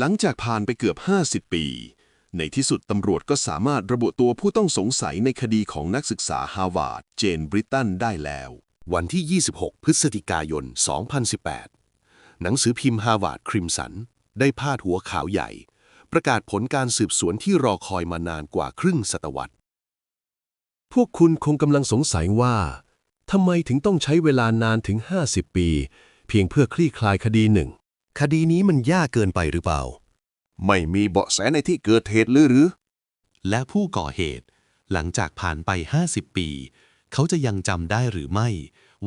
หลังจากผ่านไปเกือบ 50 ปี ในที่สุดตำรวจก็สามารถระบุตัวผู้ต้องสงสัยในคดีของนักศึกษาฮาร์วาร์ดเจนบริตันได้แล้ว วันที่ 26 พฤศจิกายน 2018 หนังสือพิมพ์ฮาร์วาร์ดคริมสัน ได้พาดหัวข่าวใหญ่ ประกาศผลการสืบสวนที่รอคอยมานานกว่าครึ่งศตวรรษ พวกคุณคงกำลังสงสัยว่าทำไมถึงต้องใช้เวลานานถึง 50 ปี เพียงเพื่อคลี่คลายคดีหนึ่ง คดีนี้มันยากเกินไปหรือเปล่า ไม่มีเบาะแสในที่เกิดเหตุหรือหรือ และผู้ก่อเหตุ หลังจากผ่านไป 50 ปี เขาจะยังจำได้หรือไม่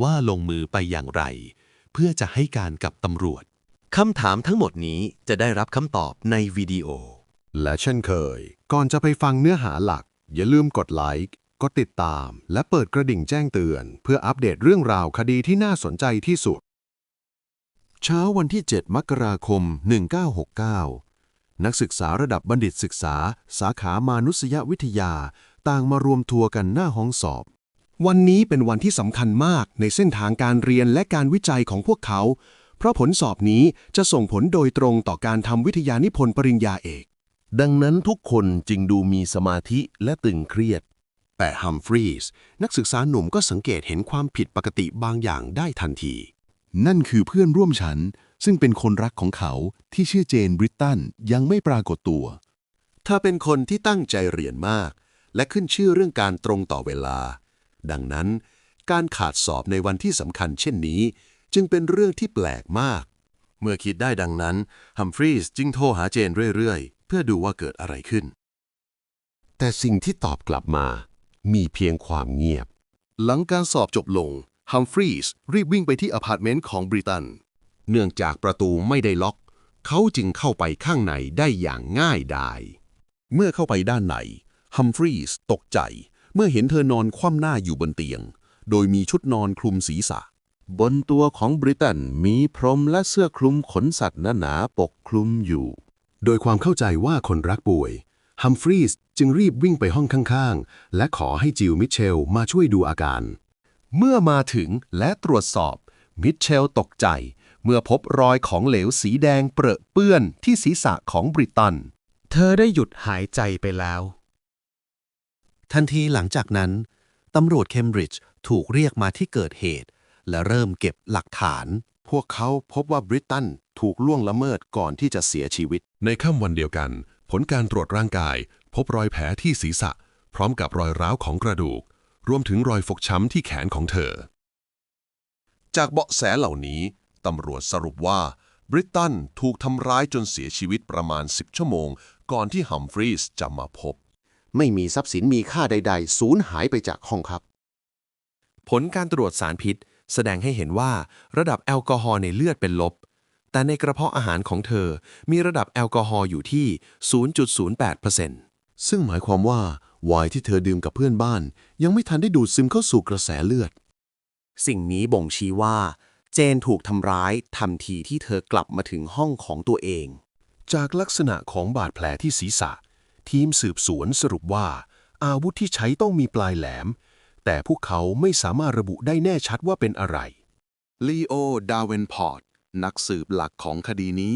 ว่าลงมือไปอย่างไร เพื่อจะให้การกับตำรวจคำถามทั้งหมดนี้จะได้รับคำตอบในวิดีโอ และเช่นเคย ก่อนจะไปฟังเนื้อหาหลัก อย่าลืมกดไลค์กดติดตาม และเปิดกระดิ่งแจ้งเตือน เพื่ออัปเดตเรื่องราวคดีที่น่าสนใจที่สุด เช้าวันที่ 7 มกราคม 1969 นักศึกษาระดับบัณฑิตศึกษา สาขามานุษยวิทยา ต่างมารวมตัวกันหน้าห้องสอบ วันนี้เป็นวันที่สำคัญมากในเส้นทางการเรียนและการวิจัยของพวกเขา เพราะผลสอบนี้จะส่งผลโดยตรงต่อการทำวิทยานิพนธ์ปริญญาเอก ดังนั้นทุกคนจึงดูมีสมาธิและตึงเครียด แต่ฮัมฟรีสนักศึกษาหนุ่มก็สังเกตเห็นความผิดปกติบางอย่างได้ทันที นั่นคือเพื่อนร่วมชั้นซึ่งเป็นคนรักของเขาที่ชื่อเจนบริตตันยังไม่ปรากฏตัว เธอเป็นคนที่ตั้งใจเรียนมาก และขึ้นชื่อเรื่องการตรงต่อเวลา ดังนั้น การขาดสอบในวันที่สำคัญเช่นนี้ จึงเป็นเรื่องที่แปลกมาก เมื่อคิดได้ดังนั้นฮัมฟรีสจึงโทรหาเจนเรื่อยๆ เพื่อดูว่าเกิดอะไรขึ้น แต่สิ่งที่ตอบกลับมา มีเพียงความเงียบ หลังการสอบจบลง ฮัมฟรีสรีบวิ่งไปที่อพาร์ตเมนต์ของบริตัน เนื่องจากประตูไม่ได้ล็อก เขาจึงเข้าไปข้างในได้อย่างง่ายดาย เมื่อเข้าไปด้านในฮัมฟรีสตกใจ เมื่อเห็นเธอนอนคว่ำหน้าอยู่บนเตียง โดยมีชุดนอนคลุมศีรษะ บนตัวของบริตันมีพรมและเสื้อคลุมขนสัตว์หนาๆปกคลุมอยู่ โดยความเข้าใจว่าคนรักป่วยฮัมฟรีสจึงรีบวิ่งไปห้องข้างๆ และขอให้จิลมิเชลมาช่วยดูอาการ เมื่อมาถึงและตรวจสอบ มิเชลตกใจ เมื่อพบรอยของเหลวสีแดงเปรอะเปื้อนที่ศีรษะของบริตัน เธอได้หยุดหายใจไปแล้ว ทันทีหลังจากนั้น ตำรวจเคมบริดจ์ถูกเรียกมาที่เกิดเหตุ และเริ่มเก็บหลักฐาน พวกเขาพบว่าบริตันถูกล่วงละเมิดก่อนที่จะเสียชีวิต ในค่ำวันเดียวกัน ผลการตรวจร่างกาย พบรอยแผลที่ศีรษะ พร้อมกับรอยร้าวของกระดูก รวมถึงรอยฟกช้ำที่แขนของเธอ จากเบาะแสเหล่านี้ ตำรวจสรุปว่า บริตันถูกทำร้ายจนเสียชีวิตประมาณ 10 ชั่วโมง ก่อนที่ฮัมฟรีสจะมาพบ ไม่มีทรัพย์สินมีค่าใด ๆ สูญหายไปจากห้องครับ ผลการตรวจสารพิษ แสดงให้เห็นว่าระดับแอลกอฮอล์ในเลือดเป็นลบ แต่ในกระเพาะอาหารของเธอมีระดับแอลกอฮอล์อยู่ที่ 0.08%ซึ่งหมายความว่า ไวน์ที่เธอดื่มกับเพื่อนบ้าน ยังไม่ทันได้ดูดซึมเข้าสู่กระแสเลือด สิ่งนี้บ่งชี้ว่า เจนถูกทำร้ายทันทีที่เธอกลับมาถึงห้องของตัวเอง จากลักษณะของบาดแผลที่ศีรษะ ทีมสืบสวนสรุปว่า อาวุธที่ใช้ต้องมีปลายแหลม แต่พวกเขาไม่สามารถระบุได้แน่ชัดว่าเป็นอะไรลีโอดาเวนพอร์ตนักสืบหลักของคดีนี้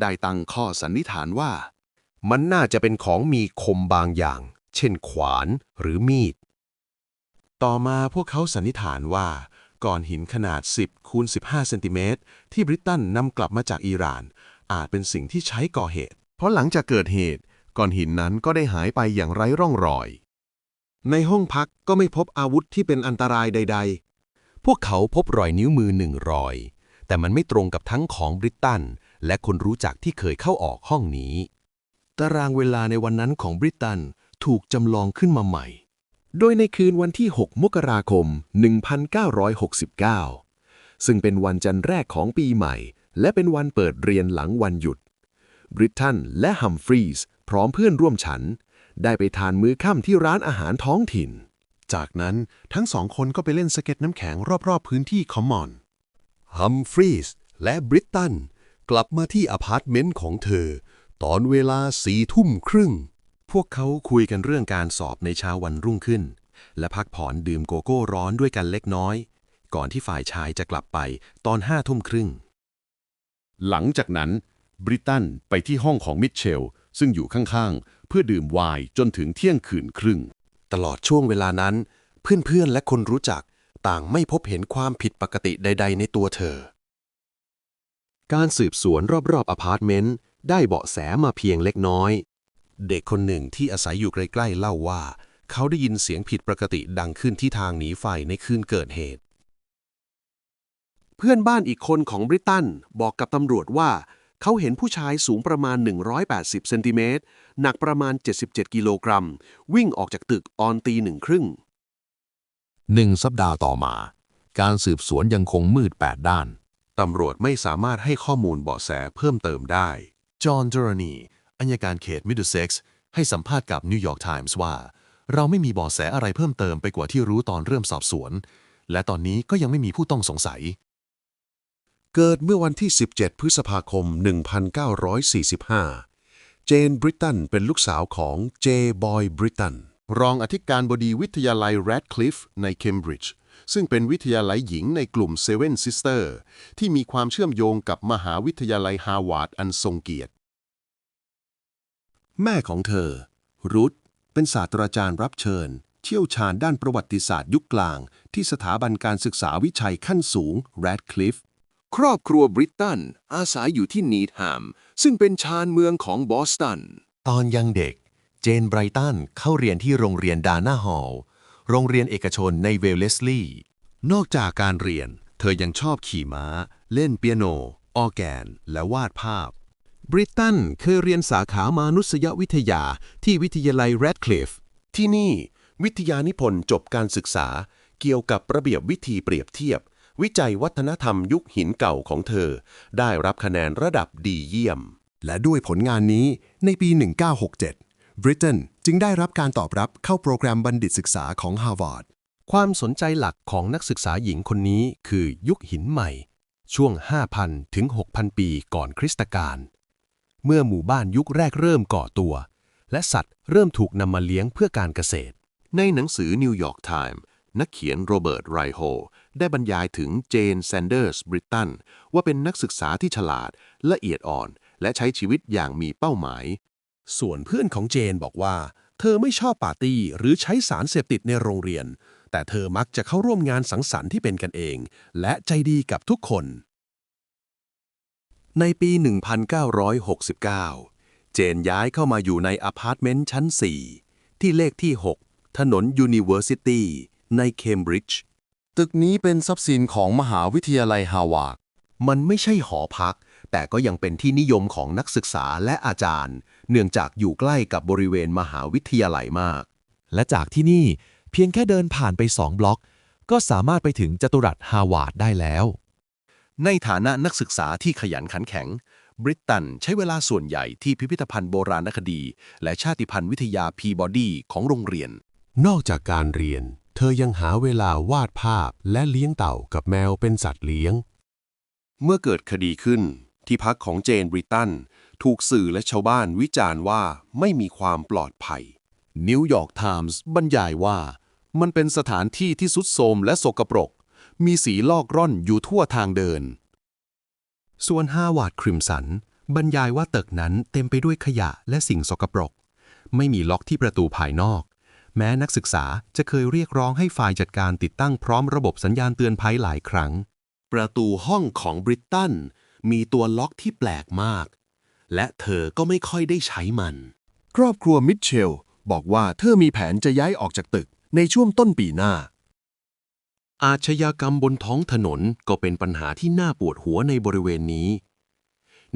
ได้ตั้งข้อสันนิษฐานว่า มันน่าจะเป็นของมีคมบางอย่าง เช่นขวานหรือมีด ต่อมาพวกเขาสันนิษฐานว่าก้อนหินขนาด 10คูณ15 เซนติเมตรที่บริตันนำกลับมาจากอิหร่าน อาจเป็นสิ่งที่ใช้ก่อเหตุ เพราะหลังจากเกิดเหตุก้อนหินนั้นก็ได้หายไปอย่างไร้ร่องรอย ในห้องพักก็ไม่พบอาวุธที่เป็นอันตรายใด ๆ พวกเขาพบรอยนิ้วมือหนึ่งรอย แต่มันไม่ตรงกับทั้งของบริตัน และคนรู้จักที่เคยเข้าออกห้องนี้ ตารางเวลาในวันนั้นของบริตัน ถูกจำลองขึ้นมาใหม่ โดยในคืนวันที่ 6 มกราคม 1969 ซึ่งเป็นวันจันทร์แรกของปีใหม่ และเป็นวันเปิดเรียนหลังวันหยุด บริตันและฮัมฟรีสพร้อมเพื่อนร่วมฉัน ได้ไปทานมื้อค่ำที่ร้านอาหารท้องถิ่น จากนั้นทั้งสองคนก็ไปเล่นสเก็ตน้ำแข็งรอบๆพื้นที่คอมมอนฮัมฟรีสและบริตันกลับมาที่อพาร์ตเมนต์ของเธอ ตอนเวลาสี่ทุ่มครึ่ง พวกเขาคุยกันเรื่องการสอบในเช้าวันรุ่งขึ้น และพักผ่อนดื่มโกโก้ร้อนด้วยกันเล็กน้อย ก่อนที่ฝ่ายชายจะกลับไปตอนห้าทุ่มครึ่ง หลังจากนั้น บริตันไปที่ห้องของมิทเชล ซึ่งอยู่ข้างๆ เพื่อดื่มไวน์จนถึงเที่ยงคืนครึ่ง ตลอดช่วงเวลานั้น เพื่อนๆและคนรู้จักต่างไม่พบเห็นความผิดปกติใด ๆ ในตัวเธอ การสืบสวนรอบๆอพาร์ตเมนต์ได้เบาะแสมาเพียงเล็กน้อย เด็กคนหนึ่งที่อาศัยอยู่ใกล้ๆเล่าว่า เขาได้ยินเสียงผิดปกติดังขึ้นที่ทางหนีไฟในคืนเกิดเหตุ เพื่อนบ้านอีกคนของบริตันบอกกับตำรวจว่า เขาเห็นผู้ชายสูงประมาณ 180 เซนติเมตรหนักประมาณ 77 กิโลกรัม วิ่งออกจากตึกตอนตีหนึ่งครึ่งหนึ่งสัปดาห์ต่อมา การสืบสวนยังคงมืดแปดด้าน ตำรวจไม่สามารถให้ข้อมูลเบาะแสเพิ่มเติมได้ จอห์นเจอร์นี อัยการเขตมิดเดิลเซ็กซ์ให้สัมภาษณ์กับนิวยอร์กไทมส์ว่า เราไม่มีเบาะแสอะไรเพิ่มเติมไปกว่าที่รู้ตอนเริ่มสอบสวน และตอนนี้ก็ยังไม่มีผู้ต้องสงสัย เกิดเมื่อวันที่ 17 พฤษภาคม 1945 เจนบริตันเป็นลูกสาวของเจบอยบริตันรองอธิการบดีวิทยาลัยแรดคลิฟในเคมบริดจ์ซึ่งเป็นวิทยาลัยหญิงในกลุ่ม Seven Sister ที่มีความเชื่อมโยงกับมหาวิทยาลัยฮาวาดอันทรงเกียรติ แม่ของเธอ รุธเป็นศาสตราจารย์รับเชิญ เชี่ยวชาญด้านประวัติศาสตร์ยุคกลาง ที่สถาบันการศึกษาวิชัยขั้นสูง Radcliffe ครอบครัวบริตตัน อาศัยอยู่ที่นีดแฮม ซึ่งเป็นชานเมืองของบอสตัน ตอนยังเด็ก เจนไบรตันเข้าเรียนที่โรงเรียนดาน่าฮอลล์โรงเรียนเอกชนในเวลเลสลีย์นอกจากการเรียน เธอยังชอบขี่ม้า เล่นเปียโน ออแกน และวาดภาพ บริตันเคยเรียนสาขามนุษยวิทยาที่วิทยาลัยแรดคลิฟที่นี่ วิทยานิพนธ์จบการศึกษา เกี่ยวกับระเบียบวิธีเปรียบเทียบ วิจัยวัฒนธรรมยุคหินเก่าของเธอ ได้รับคะแนนระดับดีเยี่ยม และด้วยผลงานนี้ในปี 1967 บริตันจึงได้รับการตอบรับเข้าโปรแกรมบัณฑิตศึกษาของฮาร์วาร์ดความสนใจหลักของนักศึกษาหญิงคนนี้คือยุคหินใหม่ ช่วง 5,000 ถึง 6,000 ปีก่อนคริสตกาล เมื่อหมู่บ้านยุคแรกเริ่มก่อตัว และสัตว์เริ่มถูกนำมาเลี้ยงเพื่อการเกษตร ในหนังสือนิวยอร์กไทม์นักเขียนโรเบิร์ตไรโฮได้บรรยายถึงเจนแซนเดอร์สบริตันว่าเป็นนักศึกษาที่ฉลาด ละเอียดอ่อน และใช้ชีวิตอย่างมีเป้าหมาย ส่วนเพื่อนของเจนบอกว่า เธอไม่ชอบปาร์ตี้หรือใช้สารเสพติดในโรงเรียน แต่เธอมักจะเข้าร่วมงานสังสรรค์ที่เป็นกันเอง และใจดีกับทุกคน ในปี 1969 เจนย้ายเข้ามาอยู่ในอพาร์ตเมนต์ชั้น 4 ที่เลขที่ 6 ถนน University ในเคมบริดจ์ ตึกนี้เป็นทรัพย์สินของมหาวิทยาลัยฮาวาดมันไม่ใช่หอพัก แต่ก็ยังเป็นที่นิยมของนักศึกษาและอาจารย์ เนื่องจากอยู่ใกล้กับบริเวณมหาวิทยาลัยมาก และจากที่นี่เพียงแค่เดินผ่านไปสองบล็อก ก็สามารถไปถึงจตุรัสฮาวาดได้แล้ว ในฐานะนักศึกษาที่ขยันขันแข็ง บริตตันใช้เวลาส่วนใหญ่ที่พิพิธภัณฑ์โบราณคดี และชาติพันธุ์วิทยาพีบอดีของโรงเรียน นอกจากการเรียน เธอยังหาเวลาวาดภาพและเลี้ยงเต่ากับแมวเป็นสัตว์เลี้ยง เมื่อเกิดคดีขึ้น ที่พักของเจนบริตัน ถูกสื่อและชาวบ้านวิจารณ์ว่าไม่มีความปลอดภัย นิวยอร์กไทมส์บรรยายว่า มันเป็นสถานที่ที่สุดโทรมและสกปรก มีสีลอกร่อนอยู่ทั่วทางเดิน ส่วนฮาวาดคริมสัน บรรยายว่าตึกนั้นเต็มไปด้วยขยะและสิ่งสกปรก ไม่มีล็อกที่ประตูภายนอก แม้นักศึกษาจะเคยเรียกร้องให้ฝ่ายจัดการติดตั้งพร้อมระบบสัญญาณเตือนภัยหลายครั้ง ประตูห้องของบริตตันมีตัวล็อกที่แปลกมาก และเธอก็ไม่ค่อยได้ใช้มัน ครอบครัวมิทเชลบอกว่าเธอมีแผนจะย้ายออกจากตึกในช่วงต้นปีหน้า อาชญากรรมบนท้องถนนก็เป็นปัญหาที่น่าปวดหัวในบริเวณนี้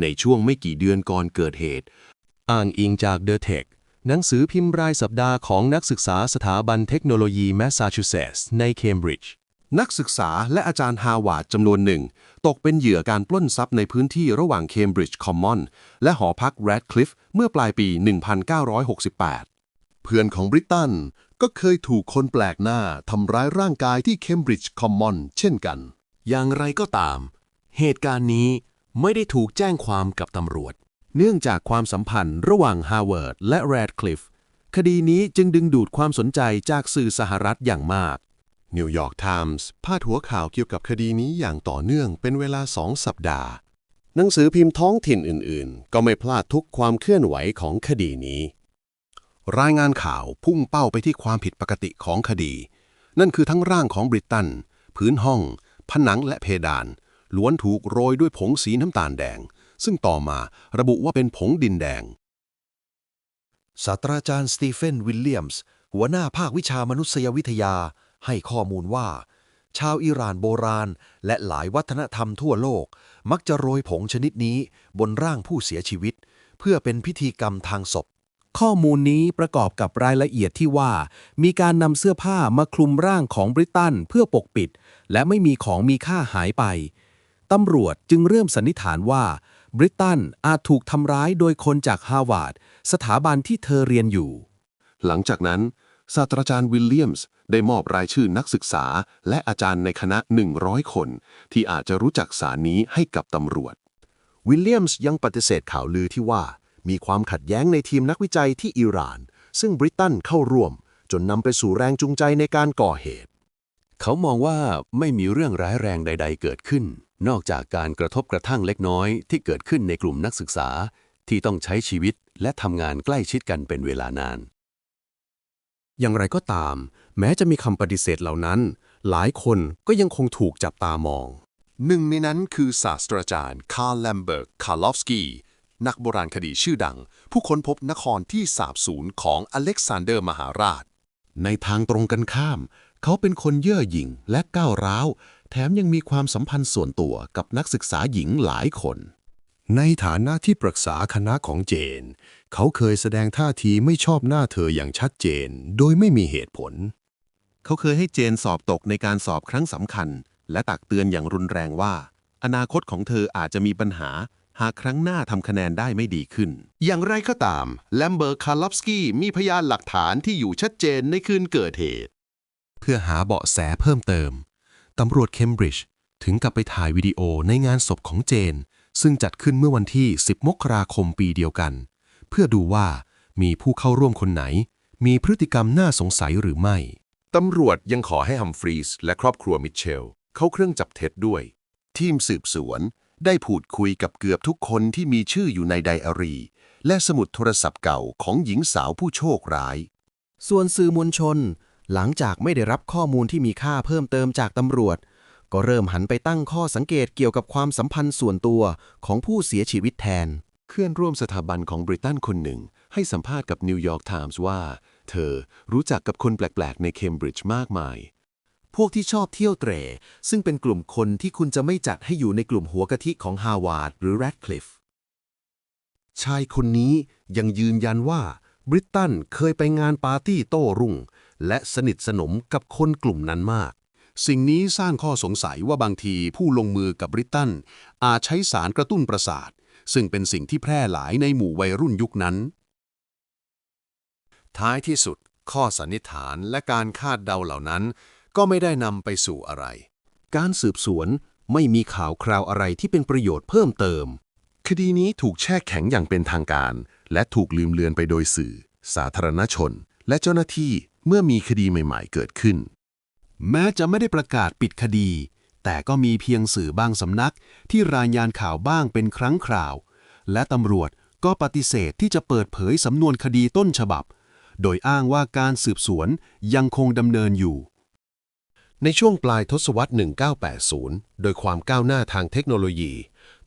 ในช่วงไม่กี่เดือนก่อนเกิดเหตุ อ้างอิงจาก The Tech หนังสือพิมพ์รายสัปดาห์ของนักศึกษาสถาบันเทคโนโลยีแมสซาชูเซตส์ในเคมบริดจ์นักศึกษาและอาจารย์ฮาวาดจำนวนหนึ่ง ตกเป็นเหยื่อการปล้นทรัพย์ในพื้นที่ระหว่างเคมบริดจ์คอมมอนและหอพักแรดคลิฟเมื่อปลายปี 1968 เพื่อนของบริตัน ก็เคยถูกคนแปลกหน้าทำร้ายร่างกายที่เคมบริดจ์คอมมอนเช่นกัน อย่างไรก็ตาม เหตุการณ์นี้ไม่ได้ถูกแจ้งความกับตำรวจ เนื่องจากความสัมพันธ์ระหว่างฮาร์วาร์ดและแรดคลิฟคดีนี้จึงดึงดูดความสนใจจากสื่อสหรัฐอย่างมากนิวยอร์กไทมส์พาดหัวข่าวเกี่ยวกับคดีนี้อย่างต่อเนื่องเป็นเวลาสองสัปดาห์ หนังสือพิมพ์ท้องถิ่นอื่น ๆ ก็ไม่พลาดทุกความเคลื่อนไหวของคดีนี้ รายงานข่าวพุ่งเป้าไปที่ความผิดปกติของคดี นั่นคือทั้งร่างของบริตัน พื้นห้อง ผนังและเพดาน ล้วนถูกโรยด้วยผงสีน้ำตาลแดง ซึ่งต่อมาระบุว่าเป็นผงดินแดง ศาสตราจารย์สตีเฟนวิลเลียมส์ หัวหน้าภาควิชามนุษยวิทยา ให้ข้อมูลว่า ชาวอิหร่านโบราณ และหลายวัฒนธรรมทั่วโลก มักจะโรยผงชนิดนี้บนร่างผู้เสียชีวิต เพื่อเป็นพิธีกรรมทางศพ ข้อมูลนี้ประกอบกับรายละเอียดที่ว่า มีการนำเสื้อผ้ามาคลุมร่างของบริตันเพื่อปกปิด และไม่มีของมีค่าหายไปตำรวจจึงเริ่มสันนิษฐานว่าบริตันอาจถูกทำร้ายโดยคนจากฮาวาดสถาบันที่เธอเรียนอยู่ หลังจากนั้น ศาสตราจารย์วิลเลียมส์ได้มอบรายชื่อนักศึกษา และอาจารย์ในคณะ 100 คน ที่อาจจะรู้จักสารนี้ให้กับตำรวจ วิลเลียมส์ยังปฏิเสธข่าวลือที่ว่า มีความขัดแย้งในทีมนักวิจัยที่อิหร่าน ซึ่งบริตันเข้าร่วม จนนำไปสู่แรงจูงใจในการก่อเหตุ เขามองว่าไม่มีเรื่องร้ายแรงใด ๆ เกิดขึ้น นอกจากการกระทบกระทั่งเล็กน้อยที่เกิดขึ้นในกลุ่มนักศึกษา ที่ต้องใช้ชีวิตและทำงานใกล้ชิดกันเป็นเวลานาน อย่างไรก็ตาม แม้จะมีคำปฏิเสธเหล่านั้น หลายคนก็ยังคงถูกจับตามอง หนึ่งในนั้นคือศาสตราจารย์คาร์ลแลมเบิร์กคาร์ลอฟสกี นักโบราณคดีชื่อดัง ผู้ค้นพบนครที่สาบสูญของอเล็กซานเดอร์มหาราช ในทางตรงกันข้าม เขาเป็นคนเย่อหยิ่งและก้าวร้าว แถมยังมีความสัมพันธ์ส่วนตัวกับนักศึกษาหญิงหลายคน ในฐานะที่ปรึกษาคณะของเจน เขาเคยแสดงท่าทีไม่ชอบหน้าเธออย่างชัดเจน โดยไม่มีเหตุผล เขาเคยให้เจนสอบตกในการสอบครั้งสำคัญ และตักเตือนอย่างรุนแรงว่า อนาคตของเธออาจจะมีปัญหา หากครั้งหน้าทำคะแนนได้ไม่ดีขึ้น อย่างไรก็ตาม แลมเบิร์คาร์ลอฟสกี้มีพยานหลักฐานที่อยู่ชัดเจนในคืนเกิดเหตุ เพื่อหาเบาะแสเพิ่มเติม ตำรวจเคมบริดจ์ถึงกับไปถ่ายวิดีโอในงานศพของเจน ซึ่งจัดขึ้นเมื่อวันที่ 10 มกราคมปีเดียวกัน เพื่อดูว่ามีผู้เข้าร่วมคนไหน มีพฤติกรรมน่าสงสัยหรือไม่ ตำรวจยังขอให้ฮัมฟรีสและครอบครัวมิเชล เข้าเครื่องจับเท็จด้วย ทีมสืบสวน ได้พูดคุยกับเกือบทุกคนที่มีชื่ออยู่ในไดอารีและสมุดโทรศัพท์เก่าของหญิงสาวผู้โชคร้าย ส่วนสื่อมวลชน หลังจากไม่ได้รับข้อมูลที่มีค่าเพิ่มเติมจากตำรวจ ก็เริ่มหันไปตั้งข้อสังเกตเกี่ยวกับความสัมพันธ์ส่วนตัวของผู้เสียชีวิตแทน เพื่อนร่วมสถาบันของบริตันคนหนึ่ง ให้สัมภาษณ์กับนิวยอร์กไทมส์ว่า เธอรู้จักกับคนแปลก ๆ ในเคมบริดจ์มากมาย พวกที่ชอบเที่ยวเตร่ซึ่งเป็นกลุ่มคนที่คุณจะไม่จัดให้อยู่ในกลุ่มหัวกะทิของฮาวาดหรือแรดคลิฟชายคนนี้ยังยืนยันว่าบริตตันเคยไปงานปาร์ตี้โต้รุ่ง และสนิทสนมกับคนกลุ่มนั้นมาก สิ่งนี้สร้างข้อสงสัยว่าบางทีผู้ลงมือกับบริตตัน อาจใช้สารกระตุ้นประสาท ซึ่งเป็นสิ่งที่แพร่หลายในหมู่วัยรุ่นยุคนั้น ท้ายที่สุด ข้อสันนิษฐานและการคาดเดาเหล่านั้น ก็ไม่ได้นำไปสู่อะไร การสืบสวนไม่มีข่าวคราวอะไรที่เป็นประโยชน์เพิ่มเติม คดีนี้ถูกแช่แข็งอย่างเป็นทางการ และถูกลืมเลือนไปโดยสื่อ สาธารณชน และเจ้าหน้าที่เมื่อมีคดีใหม่ๆเกิดขึ้น แม้จะไม่ได้ประกาศปิดคดี แต่ก็มีเพียงสื่อบางสำนักที่รายงานข่าวบ้างเป็นครั้งคราว และตำรวจก็ปฏิเสธที่จะเปิดเผยสำนวนคดีต้นฉบับ โดยอ้างว่าการสืบสวนยังคงดำเนินอยู่ ในช่วงปลายทศวรรษ 1980 โดยความก้าวหน้าทางเทคโนโลยี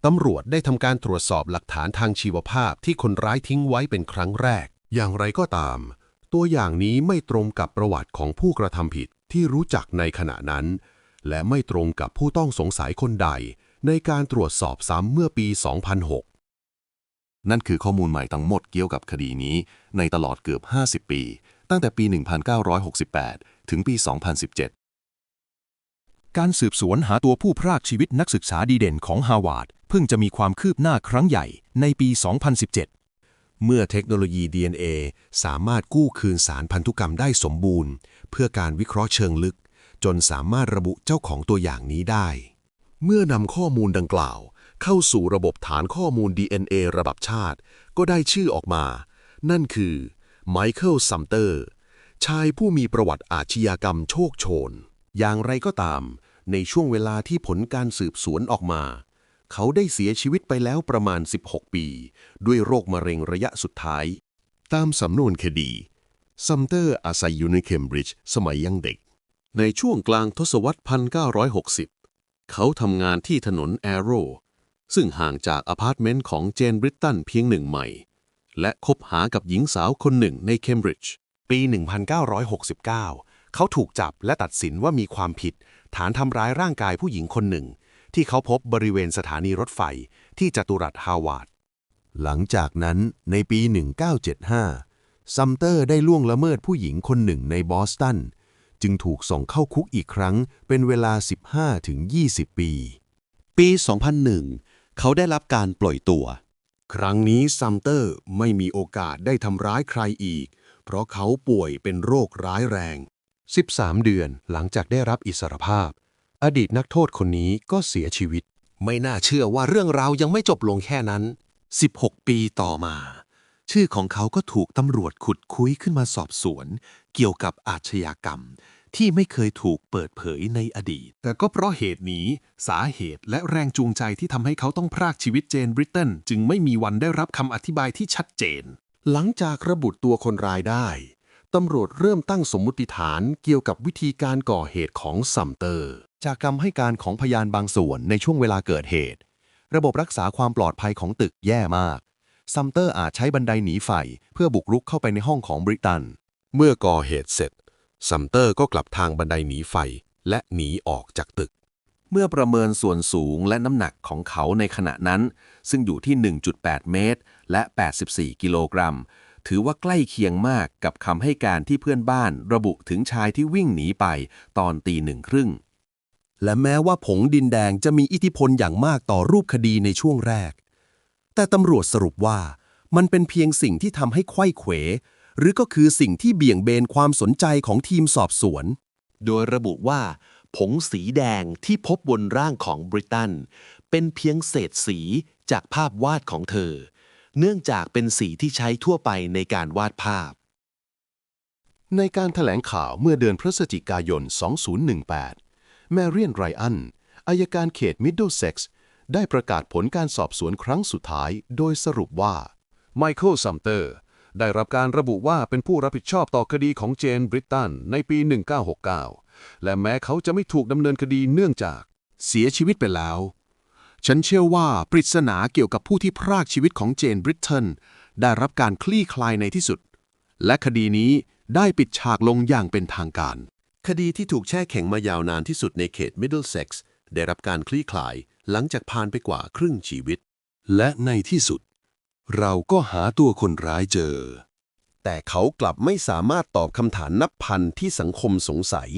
ตำรวจได้ทำการตรวจสอบหลักฐานทางชีวภาพที่คนร้ายทิ้งไว้เป็นครั้งแรก อย่างไรก็ตาม ตัวอย่างนี้ไม่ตรงกับประวัติของผู้กระทำผิดที่รู้จักในขณะนั้น และไม่ตรงกับผู้ต้องสงสัยคนใด ในการตรวจสอบซ้ำเมื่อปี 2006 นั่นคือข้อมูลใหม่ทั้งหมดเกี่ยวกับคดีนี้ ในตลอดเกือบ 50 ปี ตั้งแต่ปี 1968 ถึงปี 2017 การสืบสวนหาตัวผู้พรากชีวิตนักศึกษาดีเด่นของฮาวาร์ดเพิ่งจะมีความคืบหน้าครั้งใหญ่ในปี 2017 เมื่อเทคโนโลยี DNA สามารถกู้คืนสารพันธุกรรมได้สมบูรณ์ เพื่อการวิเคราะห์เชิงลึก จนสามารถระบุเจ้าของตัวอย่างนี้ได้ เมื่อนำข้อมูลดังกล่าว เข้าสู่ระบบฐานข้อมูล DNA ระดับชาติ ก็ได้ชื่อออกมา นั่นคือไมเคิลซัมเตอร์ชายผู้มีประวัติอาชญากรรมโชคโชน อย่างไรก็ตาม ในช่วงเวลาที่ผลการสืบสวนออกมา เขาได้เสียชีวิตไปแล้วประมาณ 16 ปี ด้วยโรคมะเร็งระยะสุดท้าย ตามสำนวนคดีซัมเตอร์อาศัยอยู่ในเคมบริดจ์สมัยยังเด็ก ในช่วงกลางทศวรรษ 1960 เขาทำงานที่ถนนแอโรซึ่งห่างจากอพาร์ตเมนต์ของเจนบริตตันเพียงหนึ่งใหม่และคบหากับหญิงสาวคนหนึ่งในเคมบริดจ์ปี 1969 เขาถูกจับและตัดสินว่ามีความผิด ฐานทำร้ายร่างกายผู้หญิงคนหนึ่ง ที่เขาพบบริเวณสถานีรถไฟที่จัตุรัสฮาวาดหลังจากนั้นในปี 1975 ซัมเตอร์ได้ล่วงละเมิดผู้หญิงคนหนึ่งในบอสตัน จึงถูกส่งเข้าคุกอีกครั้งเป็นเวลา 15-20 ปี ปี 2001 เขาได้รับการปล่อยตัว ครั้งนี้ซัมเตอร์ไม่มีโอกาสได้ทำร้ายใครอีก เพราะเขาป่วยเป็นโรคร้ายแรง 13 เดือนหลังจากได้รับอิสรภาพ อดีตนักโทษคนนี้ก็เสียชีวิต ไม่น่าเชื่อว่าเรื่องราวยังไม่จบลงแค่นั้น 16 ปีต่อมา ชื่อของเขาก็ถูกตำรวจขุดคุยขึ้นมาสอบสวน เกี่ยวกับอาชญากรรม ที่ไม่เคยถูกเปิดเผยในอดีต แต่ก็เพราะเหตุนี้ สาเหตุและแรงจูงใจที่ทำให้เขาต้องพรากชีวิตเจนบริตเตนจึงไม่มีวันได้รับคำอธิบายที่ชัดเจน หลังจากระบุตัวคนร้ายได้ ตำรวจเริ่มตั้งสมมุติฐานเกี่ยวกับวิธีการก่อเหตุของซัมเตอร์ จากคำให้การของพยานบางส่วนในช่วงเวลาเกิดเหตุ ระบบรักษาความปลอดภัยของตึกแย่มาก ซัมเตอร์อาจใช้บันไดหนีไฟเพื่อบุกรุกเข้าไปในห้องของบริตัน เมื่อก่อเหตุเสร็จ ซัมเตอร์ก็กลับทางบันไดหนีไฟและหนีออกจากตึก เมื่อประเมินส่วนสูงและน้ำหนักของเขาในขณะนั้น ซึ่งอยู่ที่ 1.8 เมตร และ 84 กิโลกรัม ถือว่าใกล้เคียงมากกับคำให้การที่เพื่อนบ้าน ระบุถึงชายที่วิ่งหนีไปตอนตีหนึ่งครึ่ง และแม้ว่าผงดินแดงจะมีอิทธิพลอย่างมากต่อรูปคดีในช่วงแรก แต่ตำรวจสรุปว่ามันเป็นเพียงสิ่งที่ทำให้ไขว้เขว หรือก็คือสิ่งที่เบี่ยงเบนความสนใจของทีมสอบสวน โดยระบุว่า ผงสีแดงที่พบบนร่างของบริตัน เป็นเพียงเศษสีจากภาพวาดของเธอ เนื่องจากเป็นสีที่ใช้ทั่วไปในการวาดภาพ ในการถแถลงข่าวเมื่อเดือนพฤศจิกายน 2018 แมเรียนไรอัน อายการเขตมิดเดิลเซ็กซ์ได้ประกาศผลการสอบสวนครั้งสุดท้าย โดยสรุปว่าไมเคิลซัมเตอร์ได้รับการระบุว่าเป็นผู้รับผิดชอบต่อคดีของเจนบริตตันในปี 1969 และแม้เขาจะไม่ถูกดำเนินคดีเนื่องจาก เสียชีวิตไปแล้ว ฉันเชื่อว่าปริศนาเกี่ยวกับผู้ที่พรากชีวิตของเจนบริตตันได้รับการคลี่คลายในที่สุด และคดีนี้ได้ปิดฉากลงอย่างเป็นทางการ คดีที่ถูกแช่แข็งมายาวนานที่สุดในเขตมิดเดิลเซ็กซ์ได้รับการคลี่คลายหลังจากผ่านไปกว่าครึ่งชีวิต และในที่สุด เราก็หาตัวคนร้ายเจอ แต่เขากลับไม่สามารถตอบคำถามนับพันที่สังคมสงสัย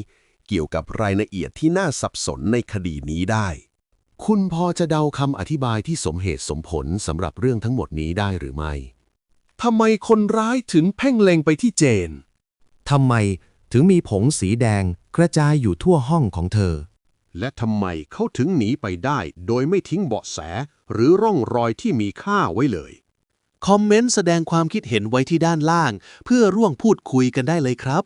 เกี่ยวกับรายละเอียดที่น่าสับสนในคดีนี้ได้ คุณพอจะเดาคำอธิบายที่สมเหตุสมผลสำหรับเรื่องทั้งหมดนี้ได้หรือไม่ ทำไมคนร้ายถึงเพ่งเล็งไปที่เจน ทำไมถึงมีผงสีแดงกระจายอยู่ทั่วห้องของเธอ และทำไมเขาถึงหนีไปได้โดยไม่ทิ้งเบาะแส หรือร่องรอยที่มีค่าไว้เลย คอมเมนต์แสดงความคิดเห็นไว้ที่ด้านล่าง เพื่อร่วมพูดคุยกันได้เลยครับ